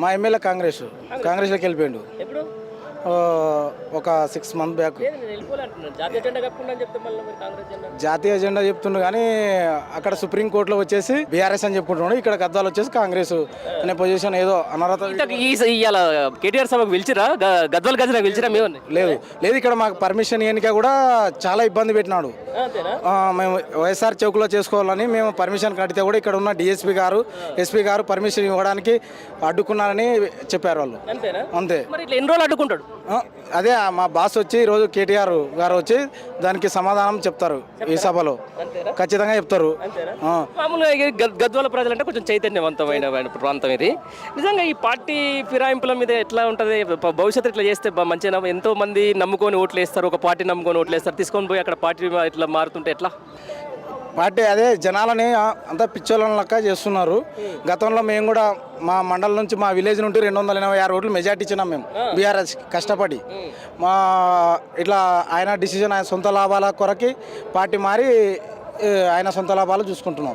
మా ఎమ్మెల్యే కాంగ్రెస్. కాంగ్రెస్లోకి వెళ్ళిపోయిండు. ఒక సిక్స్ మంత్ బ్యాక్ జాతీయ ఎజెండా చెప్తుండు కానీ అక్కడ సుప్రీంకోర్టులో వచ్చేసి బీఆర్ఎస్ అని చెప్పుకుంటున్నాడు. ఇక్కడ గద్దాలు వచ్చేసి కాంగ్రెస్ అనే పొజిషన్ ఏదో అనర్హత ఇవాళ కేటీఆర్ సభకు పిలిచిరా? గద్వాల గజన పిలిచిరా మేమని లేదు. లేదు ఇక్కడ మాకు పర్మిషన్ ఇవ్వనిక కూడా చాలా ఇబ్బంది పెట్టినాడు. మేము వైఎస్ఆర్ చౌక్లో చేసుకోవాలని మేము పర్మిషన్ కడితే కూడా ఇక్కడ ఉన్న డిఎస్పీ గారు ఎస్పీ గారు పర్మిషన్ ఇవ్వడానికి అడ్డుకున్నారని చెప్పారు వాళ్ళు. అంతే. ఎన్ని రోజులు అడ్డుకుంటాడు? అదే మా బాస్ వచ్చి ఈరోజు కేటీఆర్ గారు వచ్చి దానికి సమాధానం చెప్తారు ఈ సభలో. ఖచ్చితంగా చెప్తారు. మామూలుగా గద్వాల ప్రజలంటే కొంచెం చైతన్యవంతమైన ప్రాంతం ఇది. నిజంగా ఈ పార్టీ ఫిరాయింపుల మీద ఎట్లా ఉంటుంది? భవిష్యత్తు ఇట్లా చేస్తే మంచిగా ఎంతో మంది నమ్ముకొని ఓట్లు వేస్తారు ఒక పార్టీ నమ్ముకొని ఓట్లు వేస్తారు తీసుకొని పోయి అక్కడ పార్టీ ఇట్లా మారుతుంటే ఎట్లా? పార్టీ అదే జనాలని అంతా పిచ్చోళ్ళని లెక్క చేస్తున్నారు. గతంలో మేము కూడా మా మండలం నుంచి మా విలేజ్ నుండి రెండు వందల ఎనభై ఆరు ఓట్లు మెజార్టీ ఇచ్చినాం మేము బీఆర్ఎస్ కష్టపడి. మా ఇట్లా ఆయన డిసిజన్ ఆయన సొంత లాభాల కొరకి పార్టీ మారి ఆయన సొంత లాభాలు చూసుకుంటున్నాం.